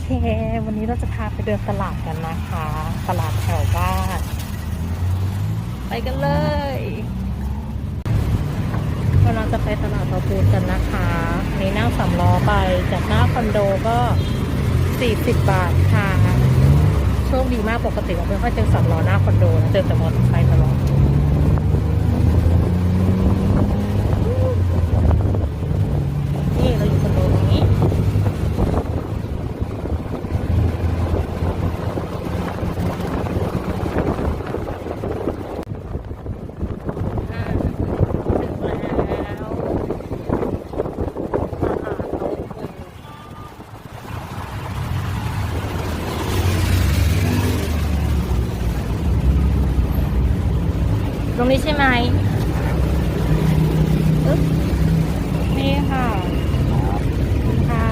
เค วันนี้เราจะพาไปเดินตลาดกันนะคะ ตลาดแถวบ้าน ไปกันเลยกำลังจะไปตลาดตาปูกันนะคะนนี้นั่งสำล้อไปจากหน้าคอนโดก็ 40 บาทค่ะ โชคดีมากปกติเราไม่ค่อยเจอสำล้อหน้าคอนโดนะเจอแต่มอเตอร์ไซค์ตลอด นี่เราอยู่คอนโดตรงนี้ อ่าถึงแล้วตลาดโต๊ะปูต รงนี้ใช่ไหมอึ๊บนี่ค่ะขอบคุณค่ะ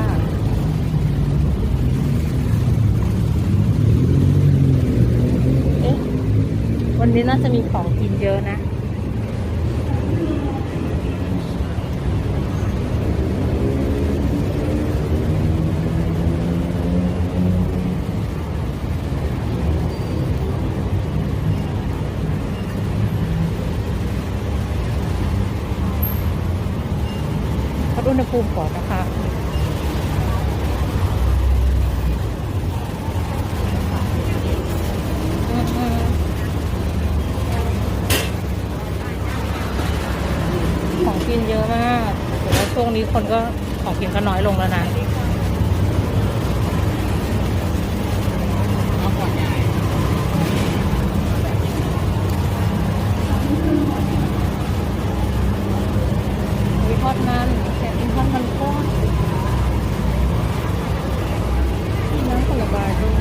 เอ๊ะวันนี้น่าจะมีของกินเยอะนะ ภูมิก่อนนะคะของกินเยอะมากแต่ว่าช่วงนี้คนก็ของกินก็น้อยลงแล้วนะ มีทอดมันแกะเป็นทอดมันก้อนมีน้ำผลไม้ด้วย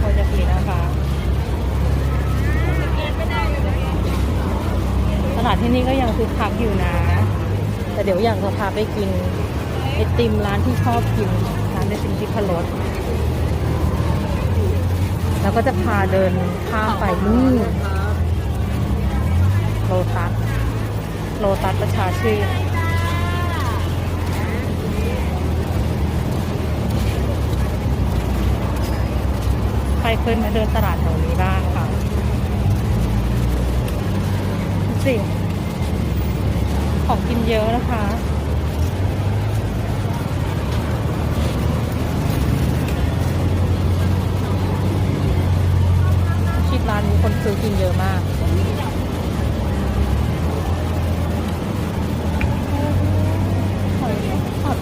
พอจะกินนะคะตลาด ที่นี่ก็ยังคึกคักอยู่นะ แต่เดี๋ยวอยากจะพาไปกินไอติมร้านที่ชอบกินร้านไอติมที่พะรสแล้วก็จะพาเดินข้ามไปนู่นโลตัสโลตัสประชาชื่นใครเคยมาเดินตลาดแถวนี้บ้างค่ะสิ ของกินเยอะนะคะ คิดร้านนี้คนซื้อกินเยอะมาก หอยทอด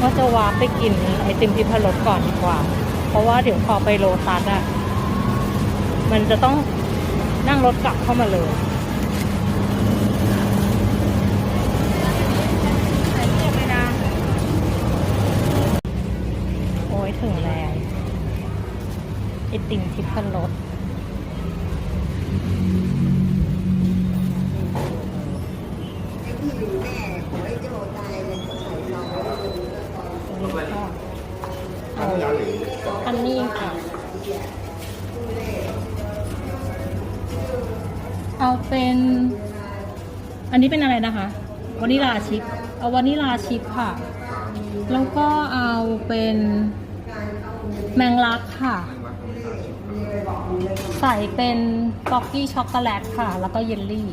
ว่าจะวาร์ปไปกินไอติมพิพรสก่อนดีกว่า เพราะว่าเดี๋ยวพอไปโลตัสอะมันจะต้องนั่งรถกลับเข้ามาเลยโอ้ยถึงแล้วไอติมทิพรส อันนี้ค่ะ เอาเป็น อันนี้เป็นอะไรนะคะวานิลาชิพเอาวานิลาชิพค่ะ แล้วก็เอาเป็นแมงลักค่ะ ใส่เป็นก๊อกกี้ช็อกโกแลตค่ะ แล้วก็เยลลี่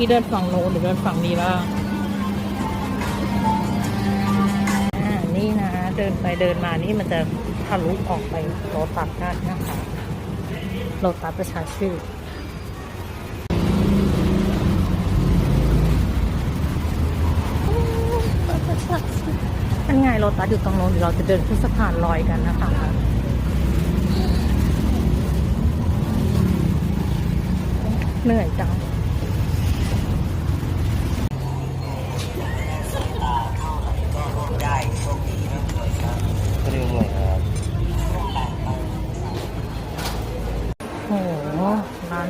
กี้เดินฝั่งโน้นหรือเดินฝั่งนี้บ้างอ่านี่นะ เดินไปเดินมานี่มันจะทะลุออกไปโรตัสได้นะคะโรตัสประชาชื่อเป็นไงโรตัสอยู่ตรงโน้นเดี๋ยวเราจะเดินขึ้นสะพานลอยกันนะคะเหนื่อยจัง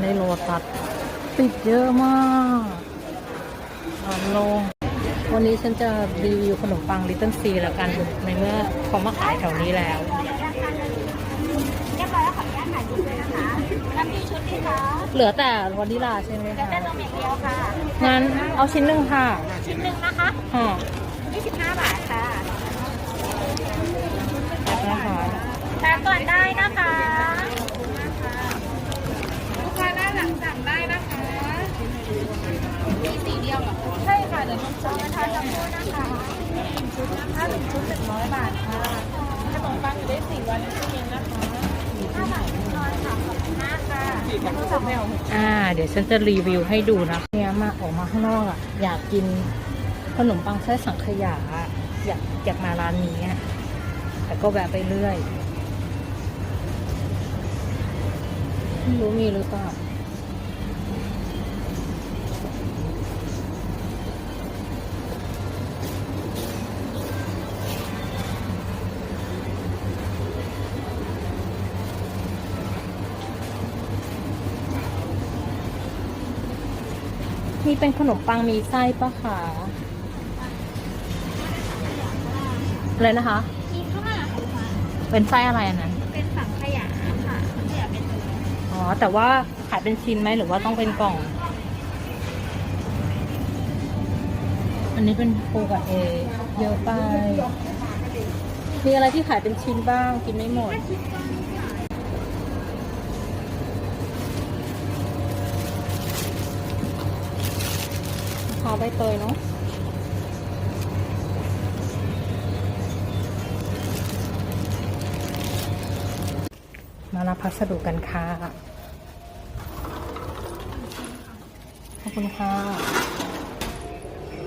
ในโรตัสปิดเยอะมากร้านโลง วันนี้ฉันจะรีวิวขนมปังลิตเติ้ลซีแล้วกัน ในเมื่อเขามาขายแถวนี้แล้วเรียบร้อยแล้วขออนุญาตถ่ายรูปด้วยนะคะแล้วมีชุดที่คะเหลือแต่วานิลาใช่ไหมจะคะได้นมอย่างเดียวค่ะ งั้นเอาชิ้นหนึ่งค่ะ ชิ้นหนึ่งนะคะห่อ25 บาทค่ะนะคะทานก่อนได้นะคะลูกค้าหน้าหลัง สั่งได้นะคะ มีสีเดียวเหรอใช่ค่ะเดี๋ยวนมโชว์ทานจะพูดนะคะหนึ่งชุดนะคะหนึ่งชุดหนึ่งร้อยบาทค่ะขนมปังอยู่ได้สี่วันชั่วโมงนะคะห้าบาทน้อยค่ะขอบคุณมากค่ะโทรศัพท์ไม่เอาอ่า เดี๋ยวฉันจะรีวิวให้ดูนะเนี่ยมาออกมาข้างนอกอะอยากกินขนมปังไส้สังขยาอะอยากอยากมาร้านนี้อะแต่ก็แวะไปเรื่อยไม่รู้มีหรือเปล่า เป็นขนมปังมีไส้ปะคะอะไรนะคะ มีข้าวหน้าเป็นไส้อะไรอันนั้นเป็นสังขยาค่ะสังขยาเป็นอ๋อ แต่ว่าขายเป็นชิ้นไหมหรือว่าต้องเป็นกล่อง อันนี้เป็นโปกับเอเยอะไป มีอะไรที่ขายเป็นชิ้นบ้างกินไม่หมดาใบเตยเนาะมารับพัสดุกันค่ะ ขอบคุณค่ะ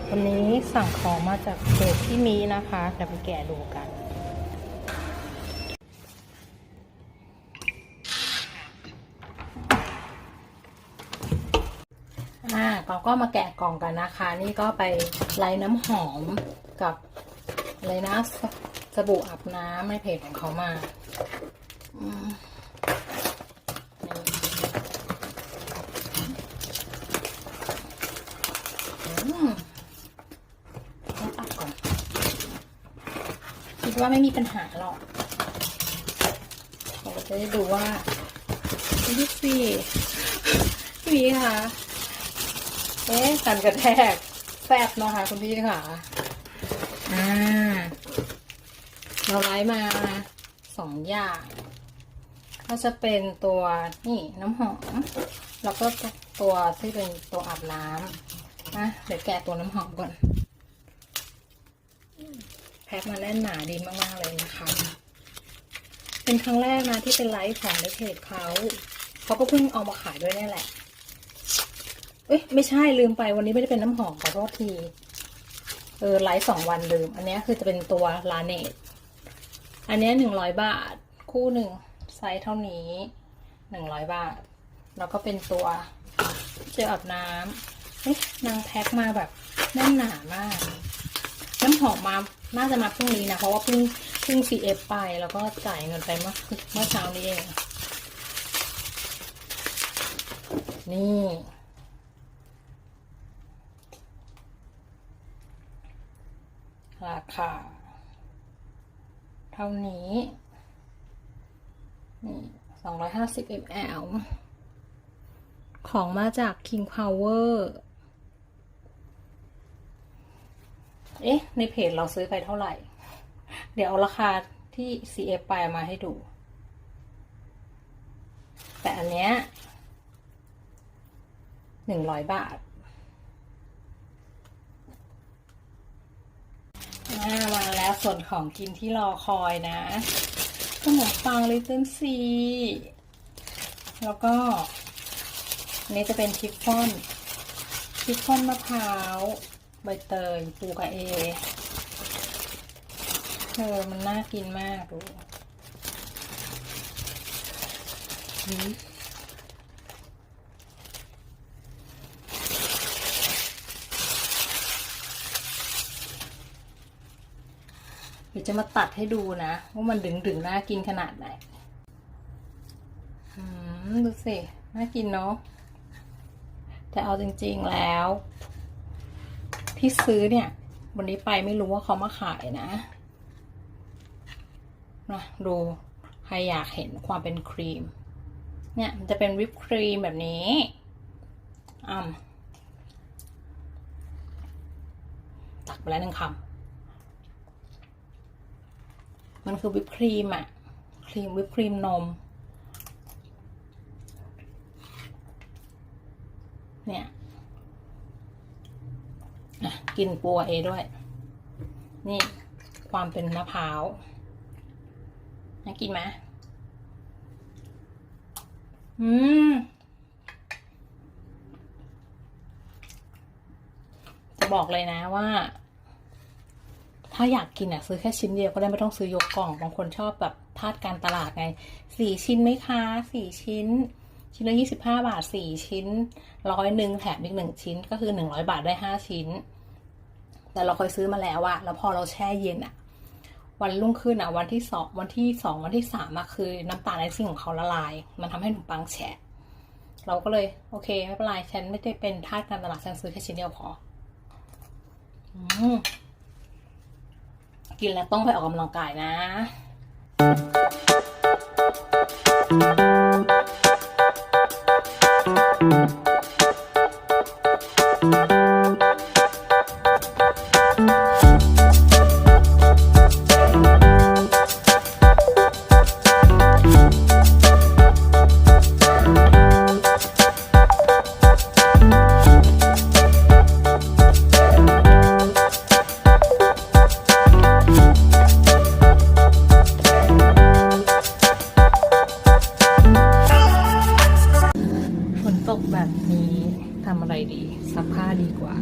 วันนี้สั่งของมาจากเพจที่มีนะคะเดี๋ยวไปแกะดูกัน อ่าเรา ก็มาแกะกล่องกันนะคะ นี่ก็ไปไลน้ำหอมกับอะไรนะสสบู่อาบน้ำในเพจของเขามาอืมมาตัดก่อนคิดว่าไม่มีปัญหาหรอกเราจะได้ดูว่าดูสิพี่พีคะ เอ๊ะกันกระแทกแฟบนะคะคุณพี่ค่ะ อ่า เราไล่มาสองอย่าง ก็จะเป็นตัวนี่น้ำหอม แล้วก็ตัวที่เป็นตัวอาบน้ำนะเดี๋ยวแกะตัวน้ำหอมก่อน แพ็คมาแน่นหนาดีมากๆเลยนะคะ เป็นครั้งแรกนะที่เป็นไลฟ์ของในเพจเขา เขาก็เพิ่งเอามาขายด้วยนี่แหละ เอ้ยไม่ใช่ลืมไปวันนี้ไม่ได้เป็นน้ำหอมขอโทษที เออไลฟ์สองวันลืม อันนี้คือจะเป็นตัวลาเนตอันนี้หนึ่งร้อยบาท คู่หนึ่งไซส์เท่านี้หนึ่งร้อยบาท แล้วก็เป็นตัวเจลอาบน้ำเอ๊ะนางแพ็คมาแบบแน่นหนามาก น้ำหอมมาน่าจะมาพรุ่งนี้นะ เพราะว่าเพิ่งเพิ่ง CF ไปแล้วก็จ่ายเงินไปเมื่อเมื่อเช้านี้เอง นี่ ราคา เท่านี้นี่สองร้อยห้าสิบ ml ของมาจาก King Power เอ๊ะ ในเพจเราซื้อไปเท่าไหร่ เดี๋ยวเอาราคาที่ CF ไปมาให้ดู แต่อันเนี้ยหนึ่ งร้อยบาทส่วนของกินที่รอคอยนะขนมปังลิตเติ้ลซีแล้วก็นี้จะเป็นทิฟฟ่อนทิฟฟ่อนมะพร้าวใบเตยปูกับเอเออมันน่ากินมากดูอืมเดี๋ ยวจะมาตัดให้ดูนะ ว่ามันดึงดึงๆน่ากินขนาดไหนดูสิ น่ากินเนาะแต่เอาจริงๆแล้ว ที่ซื้อเนี่ย วันนี้ไปไม่รู้ว่าเขามาขายนะนะดูใครอยากเห็นความเป็นครีม เนี่ยมันจะเป็นวิปครีมแบบนี้อ่ำตักไปแล้วหนึ่งคำ มันคือวิปครีมอะครีมวิปครีมนม เนี่ยอะกินปัวเอด้วย นี่ความเป็นมะพร้าวน่ากินไหมอืมจะบอกเลยนะว่า ถ้าอยากกินอะซื้อแค่ชิ้นเดียวก็ได้ไม่ต้องซื้อยกกล่อง บางคนชอบแบบทาสการตลาดไงสี่ชิ้นไหมคะสี่ชิ้น ชิ้นละยี่สิบห้าบาทสี่ชิ้นร้อยหนึ่งแถมอีกหนึ่งชิ้นก็คือหนึ่งร้อยบาทได้ห้าชิ้น แต่เราเคยซื้อมาแล้วอะแล้วพอเราแช่เย็นอะวันรุ่งขึ้นอะวันที่สองวันที่สองวันที่สามอะคือน้ำตาลไอซิ่งของเขาละลาย มันทำให้ขนมปังแฉะเราก็เลยโอเคไม่เป็นไรฉันไม่ได้เป็นทาสการตลาดฉันซื้อแค่ชิ้นเดียวพออืม กินแล้วต้องไปออกกำลังกายนะ ทำอะไรดีซักผ้าดีกว่า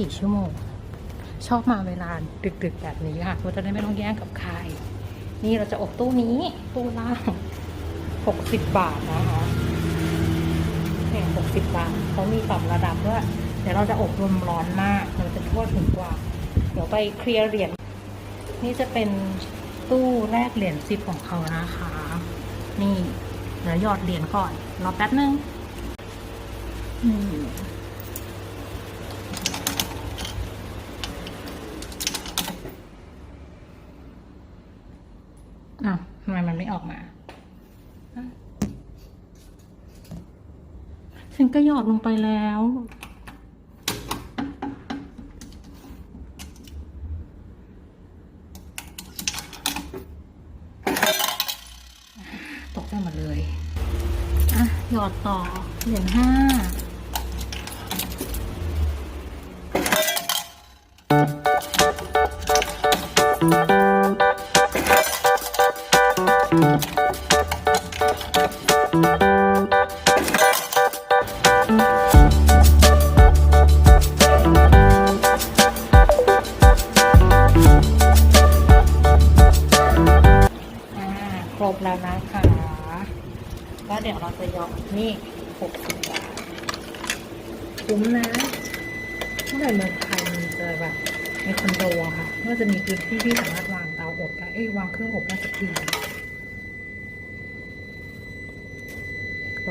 24 ชั่วโมง ชอบมาเวลาดึกๆแบบนี้ค่ะเราจะได้ไม่ต้องแย่งกับใคร นี่เราจะอบตู้นี้ ตู้ล่าง 60 บาทนะคะเนี่ย60 บาทเขามีปรับระดับด้วยเดี๋ยวเราจะอบรวมร้อนมากมันจะทั่วถึงกว่า เดี๋ยวไปเคลียร์เหรียญ นี่จะเป็นตู้แลกเหรียญสิบของเขานะคะ นี่เดี๋ยวหยอดเหรียญก่อน รอแป๊บนึง อืม อ้าวทำไมมันไม่ ออกมา ฉันก็หยอดลงไปแล้ว ตกใจหมดเลย อะ หยอดต่อเหรียญห้า คุ้มนะเมื่อไหร่เมืองไทยมันจะแบบในคอนโดอะค่ะก็จะมีพื้นที่ที่สามารถวางเตาอบได้เอ้ยวางเครื่องอบได้สักที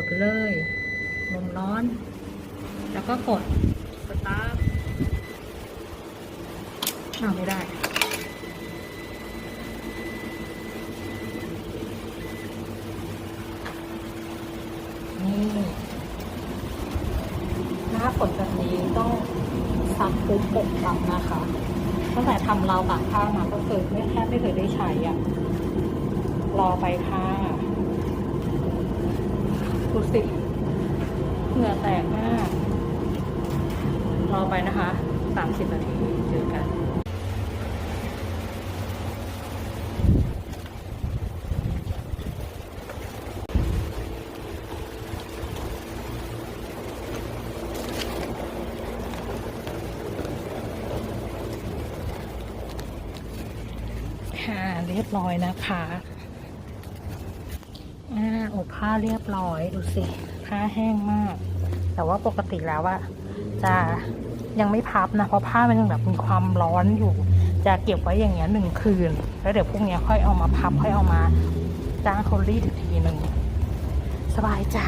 ดเลยลมร้อน แล้วก็กดสตาร์ทอ้าวไม่ได้ นี่หน้าฝนแบบนี้ต้อง ซักปุ๊บปกซักนะคะตั้งแต่ทำราวตากผ้ามาก็เคยไม่แทบไม่เคยได้ใช้อะรอไปค่ะดูสิเหงื่อแตกมาก รอไปนะคะสามสิบนาทีเจอกัน ค่ะเรียบร้อยนะคะอ่าอบผ้าเรียบร้อยดูสิผ้าแห้งมาก แต่ว่าปกติแล้วอะจะยังไม่พับนะเพราะผ้ามันยังแบบมีความร้อนอยู่ จะเก็บไว้อย่างเงี้ยหนึ่งคืน แล้วเดี๋ยวพรุ่งนี้ค่อยเอามาพับค่อยเอามาจ้างเขารีดอีกทีหนึ่งสบายใจ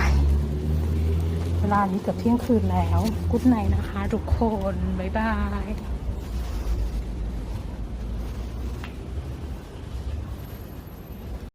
เวลานี้เกือบเที่ยงคืนแล้ว กุ๊ดไนนะคะทุกคน บ๊ายบาย